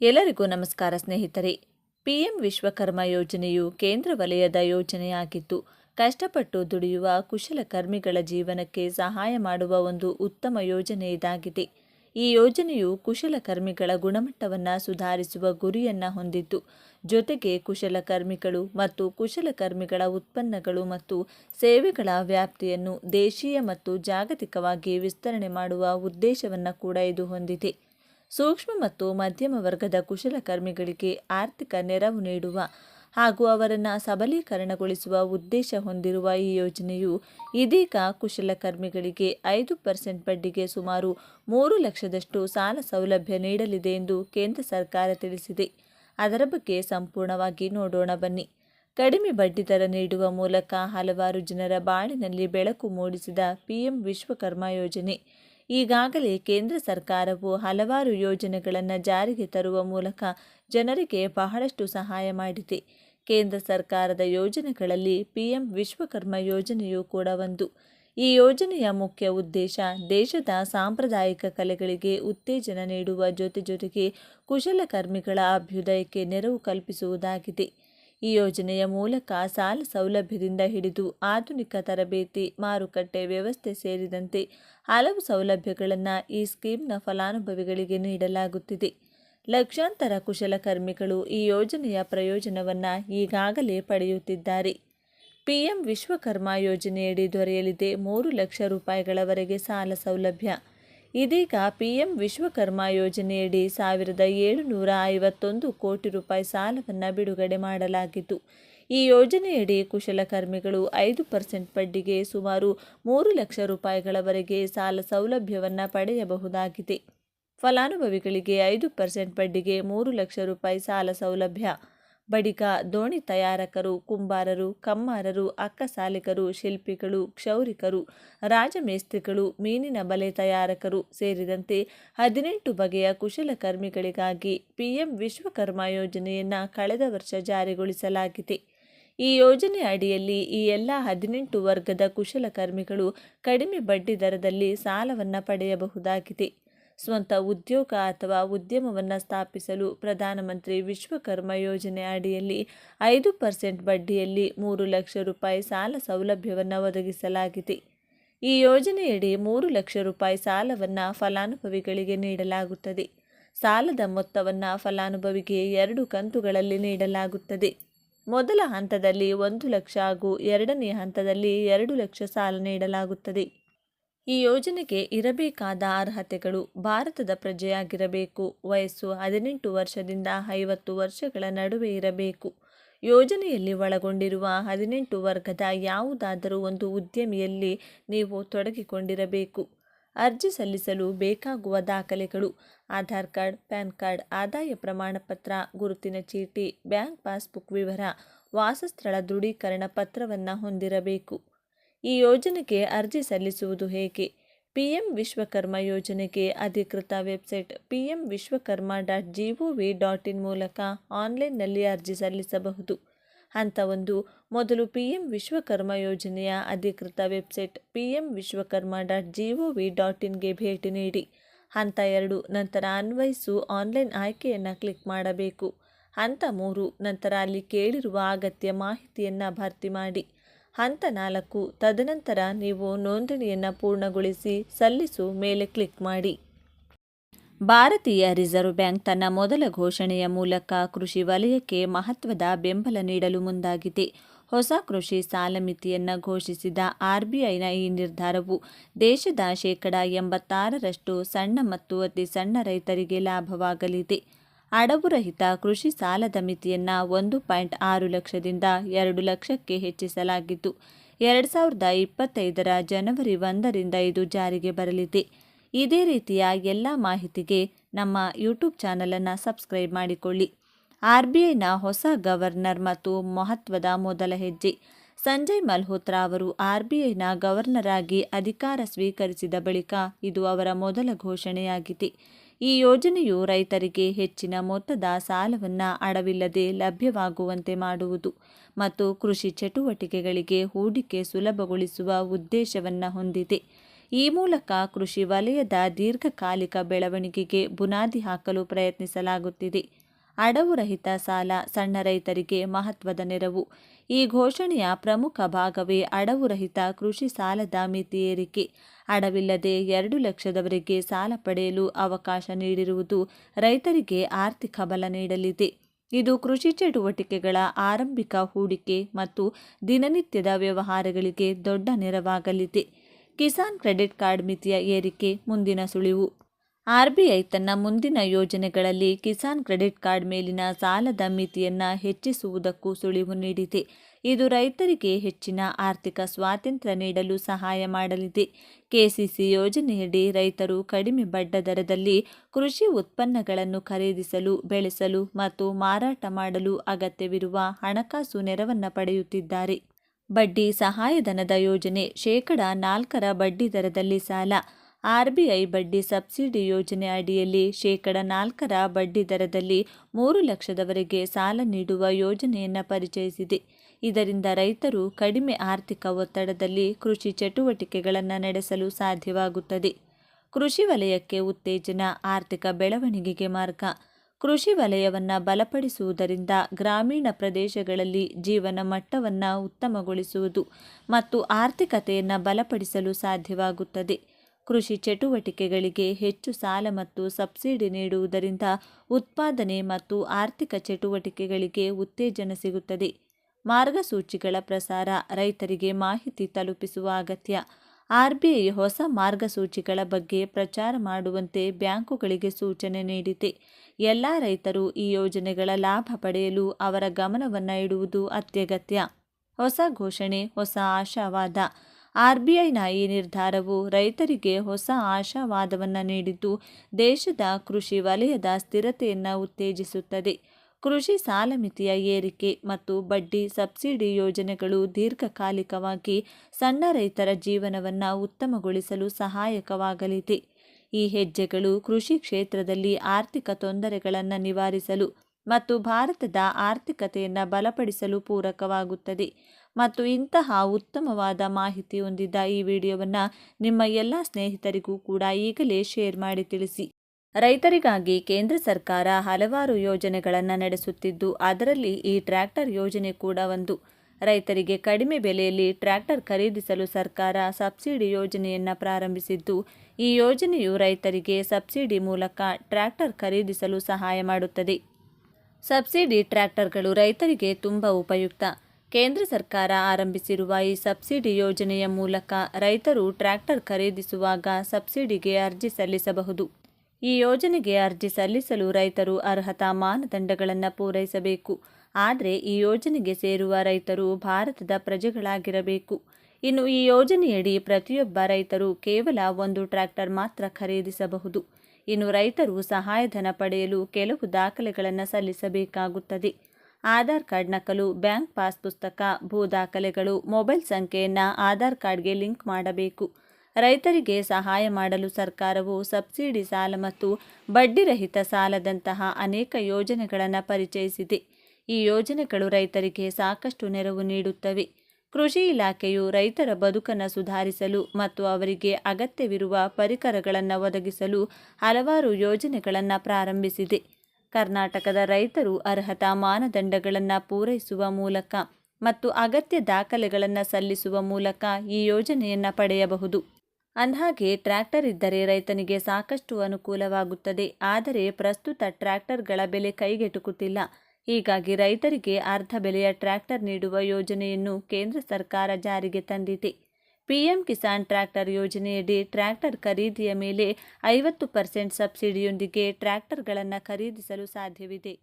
ಎಲ್ಲರಿಗೂ ನಮಸ್ಕಾರ ಸ್ನೇಹಿತರೆ. ಪಿಎಂ ವಿಶ್ವಕರ್ಮ ಯೋಜನೆಯು ಕೇಂದ್ರ ವಲಯದ ಯೋಜನೆಯಾಗಿದ್ದು, ಕಷ್ಟಪಟ್ಟು ದುಡಿಯುವ ಕುಶಲಕರ್ಮಿಗಳ ಜೀವನಕ್ಕೆ ಸಹಾಯ ಮಾಡುವ ಒಂದು ಉತ್ತಮ ಯೋಜನೆ ಇದಾಗಿದೆ. ಈ ಯೋಜನೆಯು ಕುಶಲಕರ್ಮಿಗಳ ಗುಣಮಟ್ಟವನ್ನು ಸುಧಾರಿಸುವ ಗುರಿಯನ್ನು ಹೊಂದಿದ್ದು, ಜೊತೆಗೆ ಕುಶಲಕರ್ಮಿಗಳು ಮತ್ತು ಕುಶಲಕರ್ಮಿಗಳ ಉತ್ಪನ್ನಗಳು ಮತ್ತು ಸೇವೆಗಳ ವ್ಯಾಪ್ತಿಯನ್ನು ದೇಶೀಯ ಮತ್ತು ಜಾಗತಿಕವಾಗಿ ವಿಸ್ತರಣೆ ಮಾಡುವ ಉದ್ದೇಶವನ್ನು ಕೂಡ ಇದು ಹೊಂದಿದೆ. ಸೂಕ್ಷ್ಮ ಮತ್ತು ಮಧ್ಯಮ ವರ್ಗದ ಕುಶಲಕರ್ಮಿಗಳಿಗೆ ಆರ್ಥಿಕ ನೆರವು ನೀಡುವ ಹಾಗೂ ಅವರನ್ನು ಸಬಲೀಕರಣಗೊಳಿಸುವ ಉದ್ದೇಶ ಹೊಂದಿರುವ ಈ ಯೋಜನೆಯು ಇದೀಗ ಕುಶಲಕರ್ಮಿಗಳಿಗೆ ಐದು ಪರ್ಸೆಂಟ್ ಬಡ್ಡಿಗೆ ಸುಮಾರು ಮೂರು ಲಕ್ಷದಷ್ಟು ಸಾಲ ಸೌಲಭ್ಯ ನೀಡಲಿದೆ ಎಂದು ಕೇಂದ್ರ ಸರ್ಕಾರ ತಿಳಿಸಿದೆ. ಅದರ ಬಗ್ಗೆ ಸಂಪೂರ್ಣವಾಗಿ ನೋಡೋಣ ಬನ್ನಿ. ಕಡಿಮೆ ಬಡ್ಡಿದರ ನೀಡುವ ಮೂಲಕ ಹಲವಾರು ಜನರ ಬಾಳಿನಲ್ಲಿ ಬೆಳಕು ಮೂಡಿಸಿದ ಪಿಎಂ ವಿಶ್ವಕರ್ಮ ಯೋಜನೆ. ಈಗಾಗಲೇ ಕೇಂದ್ರ ಸರ್ಕಾರವು ಹಲವಾರು ಯೋಜನೆಗಳನ್ನು ಜಾರಿಗೆ ತರುವ ಮೂಲಕ ಜನರಿಗೆ ಬಹಳಷ್ಟು ಸಹಾಯ ಮಾಡಿದೆ. ಕೇಂದ್ರ ಸರ್ಕಾರದ ಯೋಜನೆಗಳಲ್ಲಿ ಪಿಎಂ ವಿಶ್ವಕರ್ಮ ಯೋಜನೆಯೂ ಕೂಡ ಒಂದು. ಈ ಯೋಜನೆಯ ಮುಖ್ಯ ಉದ್ದೇಶ ದೇಶದ ಸಾಂಪ್ರದಾಯಿಕ ಕಲೆಗಳಿಗೆ ಉತ್ತೇಜನ ನೀಡುವ ಜೊತೆ ಜೊತೆಗೆ ಕುಶಲಕರ್ಮಿಗಳ ಅಭ್ಯುದಯಕ್ಕೆ ನೆರವು ಕಲ್ಪಿಸುವುದಾಗಿದೆ. ಈ ಯೋಜನೆಯ ಮೂಲಕ ಸಾಲ ಸೌಲಭ್ಯದಿಂದ ಹಿಡಿದು ಆಧುನಿಕ ತರಬೇತಿ, ಮಾರುಕಟ್ಟೆ ವ್ಯವಸ್ಥೆ ಸೇರಿದಂತೆ ಹಲವು ಸೌಲಭ್ಯಗಳನ್ನು ಈ ಸ್ಕೀಮ್ನ ಫಲಾನುಭವಿಗಳಿಗೆ ನೀಡಲಾಗುತ್ತಿದೆ. ಲಕ್ಷಾಂತರ ಕುಶಲಕರ್ಮಿಗಳು ಈ ಯೋಜನೆಯ ಪ್ರಯೋಜನವನ್ನು ಈಗಾಗಲೇ ಪಡೆಯುತ್ತಿದ್ದಾರೆ. ಪಿಎಂ ವಿಶ್ವಕರ್ಮ ಯೋಜನೆಯಡಿ ದೊರೆಯಲಿದೆ ಮೂರು ಲಕ್ಷ ರೂಪಾಯಿಗಳವರೆಗೆ ಸಾಲ ಸೌಲಭ್ಯ. ಇದೀಗ ಪಿಎಂ ವಿಶ್ವಕರ್ಮ ಯೋಜನೆಯಡಿ ಸಾವಿರದ ಏಳುನೂರ ಐವತ್ತೊಂದು ಕೋಟಿ ರೂಪಾಯಿ ಸಾಲವನ್ನು ಬಿಡುಗಡೆ ಮಾಡಲಾಗಿತ್ತು ಈ ಯೋಜನೆಯಡಿ ಕುಶಲಕರ್ಮಿಗಳು ಐದು ಪರ್ಸೆಂಟ್ ಬಡ್ಡಿಗೆ ಸುಮಾರು ಮೂರು ಲಕ್ಷ ರೂಪಾಯಿಗಳವರೆಗೆ ಸಾಲ ಸೌಲಭ್ಯವನ್ನು ಪಡೆಯಬಹುದಾಗಿದೆ. ಫಲಾನುಭವಿಗಳಿಗೆ ಐದು ಪರ್ಸೆಂಟ್ ಬಡ್ಡಿಗೆ ಮೂರು ಲಕ್ಷ ರೂಪಾಯಿ ಸಾಲ ಸೌಲಭ್ಯ ಬಳಿಕ ದೋಣಿ ತಯಾರಕರು, ಕುಂಬಾರರು, ಕಮ್ಮಾರರು ಅಕ್ಕಸಾಲಿಕರು ಶಿಲ್ಪಿಗಳು, ಕ್ಷೌರಿಕರು, ರಾಜಮೇಸ್ತ್ರಿಗಳು, ಮೀನಿನ ಬಲೆ ತಯಾರಕರು ಸೇರಿದಂತೆ ಹದಿನೆಂಟು ಬಗೆಯ ಕುಶಲಕರ್ಮಿಗಳಿಗಾಗಿ ಪಿಎಂ ವಿಶ್ವಕರ್ಮ ಯೋಜನೆಯನ್ನು ಕಳೆದ ವರ್ಷ ಜಾರಿಗೊಳಿಸಲಾಗಿದೆ. ಈ ಯೋಜನೆ ಅಡಿಯಲ್ಲಿ ಈ ಎಲ್ಲ ಹದಿನೆಂಟು ವರ್ಗದ ಕುಶಲಕರ್ಮಿಗಳು ಕಡಿಮೆ ಬಡ್ಡಿ ದರದಲ್ಲಿ ಸಾಲವನ್ನು ಪಡೆಯಬಹುದಾಗಿದೆ. ಸ್ವಂತ ಉದ್ಯೋಗ ಅಥವಾ ಉದ್ಯಮವನ್ನು ಸ್ಥಾಪಿಸಲು ಪ್ರಧಾನಮಂತ್ರಿ ವಿಶ್ವಕರ್ಮ ಯೋಜನೆ ಅಡಿಯಲ್ಲಿ ಐದು ಪರ್ಸೆಂಟ್ ಬಡ್ಡಿಯಲ್ಲಿ ಮೂರು ಲಕ್ಷ ರೂಪಾಯಿ ಸಾಲ ಸೌಲಭ್ಯವನ್ನು ಒದಗಿಸಲಾಗಿದೆ. ಈ ಯೋಜನೆಯಡಿ ಮೂರು ಲಕ್ಷ ರೂಪಾಯಿ ಸಾಲವನ್ನು ಫಲಾನುಭವಿಗಳಿಗೆ ನೀಡಲಾಗುತ್ತದೆ. ಸಾಲದ ಮೊತ್ತವನ್ನು ಫಲಾನುಭವಿಗೆ ಎರಡು ಕಂತುಗಳಲ್ಲಿ ನೀಡಲಾಗುತ್ತದೆ. ಮೊದಲ ಹಂತದಲ್ಲಿ ಒಂದು ಲಕ್ಷ ಹಾಗೂ ಎರಡನೇ ಹಂತದಲ್ಲಿ ಎರಡು ಲಕ್ಷ ಸಾಲ ನೀಡಲಾಗುತ್ತದೆ. ಈ ಯೋಜನೆಗೆ ಇರಬೇಕಾದ ಅರ್ಹತೆಗಳು ಭಾರತದ ಪ್ರಜೆಯಾಗಿರಬೇಕು. ವಯಸ್ಸು ಹದಿನೆಂಟು ವರ್ಷದಿಂದ ಐವತ್ತು ವರ್ಷಗಳ ನಡುವೆ ಇರಬೇಕು. ಯೋಜನೆಯಲ್ಲಿ ಒಳಗೊಂಡಿರುವ ಹದಿನೆಂಟು ವರ್ಗದ ಯಾವುದಾದರೂ ಒಂದು ಉದ್ಯಮಿಯಲ್ಲಿ ನೀವು ತೊಡಗಿಕೊಂಡಿರಬೇಕು. ಅರ್ಜಿ ಸಲ್ಲಿಸಲು ಬೇಕಾಗುವ ದಾಖಲೆಗಳು ಆಧಾರ್ ಕಾರ್ಡ್, ಪ್ಯಾನ್ ಕಾರ್ಡ್, ಆದಾಯ ಪ್ರಮಾಣಪತ್ರ, ಗುರುತಿನ ಚೀಟಿ, ಬ್ಯಾಂಕ್ ಪಾಸ್ಬುಕ್ ವಿವರ, ವಾಸಸ್ಥಳ ದೃಢೀಕರಣ ಪತ್ರವನ್ನು ಹೊಂದಿರಬೇಕು. ಈ ಯೋಜನೆಗೆ ಅರ್ಜಿ ಸಲ್ಲಿಸುವುದು ಹೇಗೆ? ಪಿಎಂ ವಿಶ್ವಕರ್ಮ ಯೋಜನೆಗೆ ಅಧಿಕೃತ website PM Vishwakarma dot G O V dot in ಮೂಲಕ ಆನ್ಲೈನ್ನಲ್ಲಿ ಅರ್ಜಿ ಸಲ್ಲಿಸಬಹುದು. ಹಂತ ಒಂದು ಮೊದಲು ಪಿಎಂ ವಿಶ್ವಕರ್ಮ ಯೋಜನೆಯ ಅಧಿಕೃತ website PM Vishwakarma dot G O V dot ಇನ್ಗೆ ಭೇಟಿ ನೀಡಿ. ಹಂತ ಎರಡು, ನಂತರ ಅನ್ವಯಿಸು ಆನ್ಲೈನ್ ಆಯ್ಕೆಯನ್ನು ಕ್ಲಿಕ್ ಮಾಡಬೇಕು. ಹಂತ ಮೂರು, ನಂತರ ಅಲ್ಲಿ ಕೇಳಿರುವ ಅಗತ್ಯ ಮಾಹಿತಿಯನ್ನು ಭರ್ತಿ ಮಾಡಿ. ಹಂತ ನಾಲ್ಕು. ತದನಂತರ ನೀವು ನೋಂದಣಿಯನ್ನು ಪೂರ್ಣಗೊಳಿಸಿ ಸಲ್ಲಿಸು ಮೇಲೆ ಕ್ಲಿಕ್ ಮಾಡಿ. ಭಾರತೀಯ ರಿಸರ್ವ್ ಬ್ಯಾಂಕ್ ತನ್ನ ಮೊದಲ ಘೋಷಣೆಯ ಮೂಲಕ ಕೃಷಿ ವಲಯಕ್ಕೆ ಮಹತ್ವದ ಬೆಂಬಲ ನೀಡಲು ಮುಂದಾಗಿದೆ. ಹೊಸ ಕೃಷಿ ಸಾಲ ಮಿತಿಯನ್ನು ಘೋಷಿಸಿದ ಆರ್ಬಿಐನ ಈ ನಿರ್ಧಾರವು ದೇಶದ ಶೇಕಡ ಎಂಬತ್ತಾರರಷ್ಟು ಸಣ್ಣ ಮತ್ತು ಅತಿ ಸಣ್ಣ ರೈತರಿಗೆ ಲಾಭವಾಗಲಿದೆ. ಅಡವುರಹಿತ ಕೃಷಿ ಸಾಲದ ಮಿತಿಯನ್ನು ಒಂದು ಪಾಯಿಂಟ್ ಆರು ಲಕ್ಷದಿಂದ ಎರಡು ಲಕ್ಷಕ್ಕೆ ಹೆಚ್ಚಿಸಲಾಗಿದ್ದು, ಎರಡು ಸಾವಿರದ ಇಪ್ಪತ್ತೈದರ ಜನವರಿ ಒಂದರಿಂದ ಇದು ಜಾರಿಗೆ ಬರಲಿದೆ. ಇದೇ ರೀತಿಯ ಎಲ್ಲ ಮಾಹಿತಿಗೆ ನಮ್ಮ ಯೂಟ್ಯೂಬ್ ಚಾನಲನ್ನು ಸಬ್ಸ್ಕ್ರೈಬ್ ಮಾಡಿಕೊಳ್ಳಿ. ಆರ್ ಬಿ ಐನ ಹೊಸ ಗವರ್ನರ್ ಮತ್ತು ಮಹತ್ವದ ಮೊದಲ ಹೆಜ್ಜೆ. ಸಂಜಯ್ ಮಲ್ಹೋತ್ರಾ ಅವರು ಆರ್ ಬಿ ಐನ ಗವರ್ನರ್ ಆಗಿ ಅಧಿಕಾರ ಸ್ವೀಕರಿಸಿದ ಬಳಿಕ ಇದು ಅವರ ಮೊದಲ ಘೋಷಣೆಯಾಗಿದೆ. ಈ ಯೋಜನೆಯು ರೈತರಿಗೆ ಹೆಚ್ಚಿನ ಮೊತ್ತದ ಸಾಲವನ್ನು ಅಡವಿಲ್ಲದೆ ಲಭ್ಯವಾಗುವಂತೆ ಮಾಡುವುದು ಮತ್ತು ಕೃಷಿ ಚಟುವಟಿಕೆಗಳಿಗೆ ಹೂಡಿಕೆ ಸುಲಭಗೊಳಿಸುವ ಉದ್ದೇಶವನ್ನು ಹೊಂದಿದೆ. ಈ ಮೂಲಕ ಕೃಷಿ ವಲಯದ ದೀರ್ಘಕಾಲಿಕ ಬೆಳವಣಿಗೆಗೆ ಬುನಾದಿ ಹಾಕಲು ಪ್ರಯತ್ನಿಸಲಾಗುತ್ತಿದೆ. ಅಡವು ರಹಿತ ಸಾಲ, ಸಣ್ಣ ರೈತರಿಗೆ ಮಹತ್ವದ ನೆರವು. ಈ ಘೋಷಣೆಯ ಪ್ರಮುಖ ಭಾಗವೇ ಅಡವು ರಹಿತ ಕೃಷಿ ಸಾಲದ ಮಿತಿ ಏರಿಕೆ. ಅಡವಿಲ್ಲದೆ ಎರಡು ಲಕ್ಷದವರೆಗೆ ಸಾಲ ಪಡೆಯಲು ಅವಕಾಶ ನೀಡಿರುವುದು ರೈತರಿಗೆ ಆರ್ಥಿಕ ಬಲ ನೀಡಲಿದೆ. ಇದು ಕೃಷಿ ಚಟುವಟಿಕೆಗಳ ಆರಂಭಿಕ ಹೂಡಿಕೆ ಮತ್ತು ದಿನನಿತ್ಯದ ವ್ಯವಹಾರಗಳಿಗೆ ದೊಡ್ಡ ನೆರವಾಗಲಿದೆ. ಕಿಸಾನ್ ಕ್ರೆಡಿಟ್ ಕಾರ್ಡ್ ಮಿತಿಯ ಏರಿಕೆ ಮುಂದಿನ ಸುಳಿವು. ಆರ್ಬಿಐ ತನ್ನ ಮುಂದಿನ ಯೋಜನೆಗಳಲ್ಲಿ ಕಿಸಾನ್ ಕ್ರೆಡಿಟ್ ಕಾರ್ಡ್ ಮೇಲಿನ ಸಾಲದ ಮಿತಿಯನ್ನು ಹೆಚ್ಚಿಸುವುದಕ್ಕೂ ಸುಳಿವು ನೀಡಿದೆ. ಇದು ರೈತರಿಗೆ ಹೆಚ್ಚಿನ ಆರ್ಥಿಕ ಸ್ವಾತಂತ್ರ್ಯ ನೀಡಲು ಸಹಾಯ ಮಾಡಲಿದೆ. ಕೆಸಿಸಿ ಯೋಜನೆಯಡಿ ರೈತರು ಕಡಿಮೆ ಬಡ್ಡ ದರದಲ್ಲಿ ಕೃಷಿ ಉತ್ಪನ್ನಗಳನ್ನು ಖರೀದಿಸಲು, ಬೆಳೆಸಲು ಮತ್ತು ಮಾರಾಟ ಮಾಡಲು ಅಗತ್ಯವಿರುವ ಹಣಕಾಸು ನೆರವನ್ನು ಪಡೆಯುತ್ತಿದ್ದಾರೆ. ಬಡ್ಡಿ ಸಹಾಯಧನದ ಯೋಜನೆ ಶೇಕಡ ನಾಲ್ಕರ ಬಡ್ಡಿ ದರದಲ್ಲಿ ಸಾಲ ಆರ್ಬಿಐ ಬಡ್ಡಿ ಸಬ್ಸಿಡಿ ಯೋಜನೆ ಅಡಿಯಲ್ಲಿ ಶೇಕಡ ನಾಲ್ಕರ ಬಡ್ಡಿ ದರದಲ್ಲಿ ಮೂರು ಲಕ್ಷದವರೆಗೆ ಸಾಲ ನೀಡುವ ಯೋಜನೆಯನ್ನು ಪರಿಚಯಿಸಿದೆ. ಇದರಿಂದ ರೈತರು ಕಡಿಮೆ ಆರ್ಥಿಕ ಒತ್ತಡದಲ್ಲಿ ಕೃಷಿ ಚಟುವಟಿಕೆಗಳನ್ನು ನಡೆಸಲು ಸಾಧ್ಯವಾಗುತ್ತದೆ. ಕೃಷಿ ವಲಯಕ್ಕೆ ಉತ್ತೇಜನ, ಆರ್ಥಿಕ ಬೆಳವಣಿಗೆಗೆ ಮಾರ್ಗ. ಕೃಷಿ ವಲಯವನ್ನು ಬಲಪಡಿಸುವುದರಿಂದ ಗ್ರಾಮೀಣ ಪ್ರದೇಶಗಳಲ್ಲಿ ಜೀವನ ಮಟ್ಟವನ್ನು ಉತ್ತಮಗೊಳಿಸುವುದು ಮತ್ತು ಆರ್ಥಿಕತೆಯನ್ನು ಬಲಪಡಿಸಲು ಸಾಧ್ಯವಾಗುತ್ತದೆ. ಕೃಷಿ ಚಟುವಟಿಕೆಗಳಿಗೆ ಹೆಚ್ಚು ಸಾಲ ಮತ್ತು ಸಬ್ಸಿಡಿ ನೀಡುವುದರಿಂದ ಉತ್ಪಾದನೆ ಮತ್ತು ಆರ್ಥಿಕ ಚಟುವಟಿಕೆಗಳಿಗೆ ಉತ್ತೇಜನ ಸಿಗುತ್ತದೆ. ಮಾರ್ಗಸೂಚಿಗಳ ಪ್ರಸಾರ ರೈತರಿಗೆ ಮಾಹಿತಿ ತಲುಪಿಸುವ ಅಗತ್ಯ. ಆರ್ಬಿಐ ಹೊಸ ಮಾರ್ಗಸೂಚಿಗಳ ಬಗ್ಗೆ ಪ್ರಚಾರ ಮಾಡುವಂತೆ ಬ್ಯಾಂಕುಗಳಿಗೆ ಸೂಚನೆ ನೀಡಿದೆ. ಎಲ್ಲ ರೈತರು ಈ ಯೋಜನೆಗಳ ಲಾಭ ಪಡೆಯಲು ಅವರ ಗಮನವನ್ನು ಇಡುವುದು ಅತ್ಯಗತ್ಯ. ಹೊಸ ಘೋಷಣೆ, ಹೊಸ ಆಶಾವಾದ. ಆರ್ಬಿಐನ ಈ ನಿರ್ಧಾರವು ರೈತರಿಗೆ ಹೊಸ ಆಶಾವಾದವನ್ನು ನೀಡಿದ್ದು ದೇಶದ ಕೃಷಿ ವಲಯದ ಸ್ಥಿರತೆಯನ್ನು ಉತ್ತೇಜಿಸುತ್ತದೆ. ಕೃಷಿ ಸಾಲ ಮಿತಿಯ ಏರಿಕೆ ಮತ್ತು ಬಡ್ಡಿ ಸಬ್ಸಿಡಿ ಯೋಜನೆಗಳು ದೀರ್ಘಕಾಲಿಕವಾಗಿ ಸಣ್ಣ ರೈತರ ಜೀವನವನ್ನು ಉತ್ತಮಗೊಳಿಸಲು ಸಹಾಯಕವಾಗಲಿದೆ. ಈ ಹೆಜ್ಜೆಗಳು ಕೃಷಿ ಕ್ಷೇತ್ರದಲ್ಲಿ ಆರ್ಥಿಕ ತೊಂದರೆಗಳನ್ನು ನಿವಾರಿಸಲು ಮತ್ತು ಭಾರತದ ಆರ್ಥಿಕತೆಯನ್ನು ಬಲಪಡಿಸಲು ಪೂರಕವಾಗುತ್ತದೆ. ಮತ್ತು ಇಂತಹ ಉತ್ತಮವಾದ ಮಾಹಿತಿ ಹೊಂದಿದ್ದ ಈ ವಿಡಿಯೋವನ್ನು ನಿಮ್ಮ ಎಲ್ಲ ಸ್ನೇಹಿತರಿಗೂ ಕೂಡ ಈಗಲೇ ಶೇರ್ ಮಾಡಿ ತಿಳಿಸಿ. ರೈತರಿಗಾಗಿ ಕೇಂದ್ರ ಸರ್ಕಾರ ಹಲವಾರು ಯೋಜನೆಗಳನ್ನು ನಡೆಸುತ್ತಿದ್ದು, ಅದರಲ್ಲಿ ಈ ಟ್ರ್ಯಾಕ್ಟರ್ ಯೋಜನೆ ಕೂಡ ಒಂದು. ರೈತರಿಗೆ ಕಡಿಮೆ ಬೆಲೆಯಲ್ಲಿ ಟ್ರ್ಯಾಕ್ಟರ್ ಖರೀದಿಸಲು ಸರ್ಕಾರ ಸಬ್ಸಿಡಿ ಯೋಜನೆಯನ್ನು ಪ್ರಾರಂಭಿಸಿದ್ದು, ಈ ಯೋಜನೆಯು ರೈತರಿಗೆ ಸಬ್ಸಿಡಿ ಮೂಲಕ ಟ್ರ್ಯಾಕ್ಟರ್ ಖರೀದಿಸಲು ಸಹಾಯ ಮಾಡುತ್ತದೆ. ಸಬ್ಸಿಡಿ ಟ್ರ್ಯಾಕ್ಟರ್ಗಳು ರೈತರಿಗೆ ತುಂಬ ಉಪಯುಕ್ತ. ಕೇಂದ್ರ ಸರ್ಕಾರ ಆರಂಭಿಸಿರುವ ಈ ಸಬ್ಸಿಡಿ ಯೋಜನೆಯ ಮೂಲಕ ರೈತರು ಟ್ರ್ಯಾಕ್ಟರ್ ಖರೀದಿಸುವಾಗ ಸಬ್ಸಿಡಿಗೆ ಅರ್ಜಿ ಸಲ್ಲಿಸಬಹುದು. ಈ ಯೋಜನೆಗೆ ಅರ್ಜಿ ಸಲ್ಲಿಸಲು ರೈತರು ಅರ್ಹತಾ ಮಾನದಂಡಗಳನ್ನು ಪೂರೈಸಬೇಕು. ಆದರೆ ಈ ಯೋಜನೆಗೆ ಸೇರುವ ರೈತರು ಭಾರತದ ಪ್ರಜೆಗಳಾಗಿರಬೇಕು. ಇನ್ನು ಈ ಯೋಜನೆಯಡಿ ಪ್ರತಿಯೊಬ್ಬ ರೈತರು ಕೇವಲ ಒಂದು ಟ್ರ್ಯಾಕ್ಟರ್ ಮಾತ್ರ ಖರೀದಿಸಬಹುದು. ಇನ್ನು ರೈತರು ಸಹಾಯಧನ ಪಡೆಯಲು ಕೆಲವು ದಾಖಲೆಗಳನ್ನು ಸಲ್ಲಿಸಬೇಕಾಗುತ್ತದೆ. ಆಧಾರ್ ಕಾರ್ಡ್ ನಕಲು, ಬ್ಯಾಂಕ್ ಪಾಸ್ ಪುಸ್ತಕ, ಭೂ ದಾಖಲೆಗಳು, ಮೊಬೈಲ್ ಸಂಖ್ಯೆಯನ್ನು ಆಧಾರ್ ಕಾರ್ಡ್ಗೆ ಲಿಂಕ್ ಮಾಡಬೇಕು. ರೈತರಿಗೆ ಸಹಾಯ ಮಾಡಲು ಸರ್ಕಾರವು ಸಬ್ಸಿಡಿ ಸಾಲ ಮತ್ತು ಬಡ್ಡಿರಹಿತ ಸಾಲದಂತಹ ಅನೇಕ ಯೋಜನೆಗಳನ್ನು ಪರಿಚಯಿಸಿದೆ. ಈ ಯೋಜನೆಗಳು ರೈತರಿಗೆ ಸಾಕಷ್ಟು ನೆರವು ನೀಡುತ್ತವೆ. ಕೃಷಿ ಇಲಾಖೆಯು ರೈತರ ಬದುಕನ್ನು ಸುಧಾರಿಸಲು ಮತ್ತು ಅವರಿಗೆ ಅಗತ್ಯವಿರುವ ಪರಿಕರಗಳನ್ನು ಒದಗಿಸಲು ಹಲವಾರು ಯೋಜನೆಗಳನ್ನು ಪ್ರಾರಂಭಿಸಿದೆ. ಕರ್ನಾಟಕದ ರೈತರು ಅರ್ಹತಾ ಮಾನದಂಡಗಳನ್ನು ಪೂರೈಸುವ ಮೂಲಕ ಮತ್ತು ಅಗತ್ಯ ದಾಖಲೆಗಳನ್ನು ಸಲ್ಲಿಸುವ ಮೂಲಕ ಈ ಯೋಜನೆಯನ್ನು ಪಡೆಯಬಹುದು. ಅಂದಹಾಗೆ ಟ್ರ್ಯಾಕ್ಟರ್ ಇದ್ದರೆ ರೈತನಿಗೆ ಸಾಕಷ್ಟು ಅನುಕೂಲವಾಗುತ್ತದೆ. ಆದರೆ ಪ್ರಸ್ತುತ ಟ್ರ್ಯಾಕ್ಟರ್ಗಳ ಬೆಲೆ ಕೈಗೆಟುಕುತ್ತಿಲ್ಲ. ಹೀಗಾಗಿ ರೈತರಿಗೆ ಅರ್ಧ ಬೆಲೆಯ ಟ್ರ್ಯಾಕ್ಟರ್ ನೀಡುವ ಯೋಜನೆಯನ್ನು ಕೇಂದ್ರ ಸರ್ಕಾರ ಜಾರಿಗೆ ತಂದಿದೆ. ಪಿಎಂ ಕಿಸಾನ್ ಟ್ರ್ಯಾಕ್ಟರ್ ಯೋಜನೆಯಡಿ ಟ್ರ್ಯಾಕ್ಟರ್ ಖರೀದಿಯ ಮೇಲೆ ಐವತ್ತು ಪರ್ಸೆಂಟ್ ಸಬ್ಸಿಡಿಯೊಂದಿಗೆ ಟ್ರ್ಯಾಕ್ಟರ್ಗಳನ್ನು ಖರೀದಿಸಲು ಸಾಧ್ಯವಿದೆ.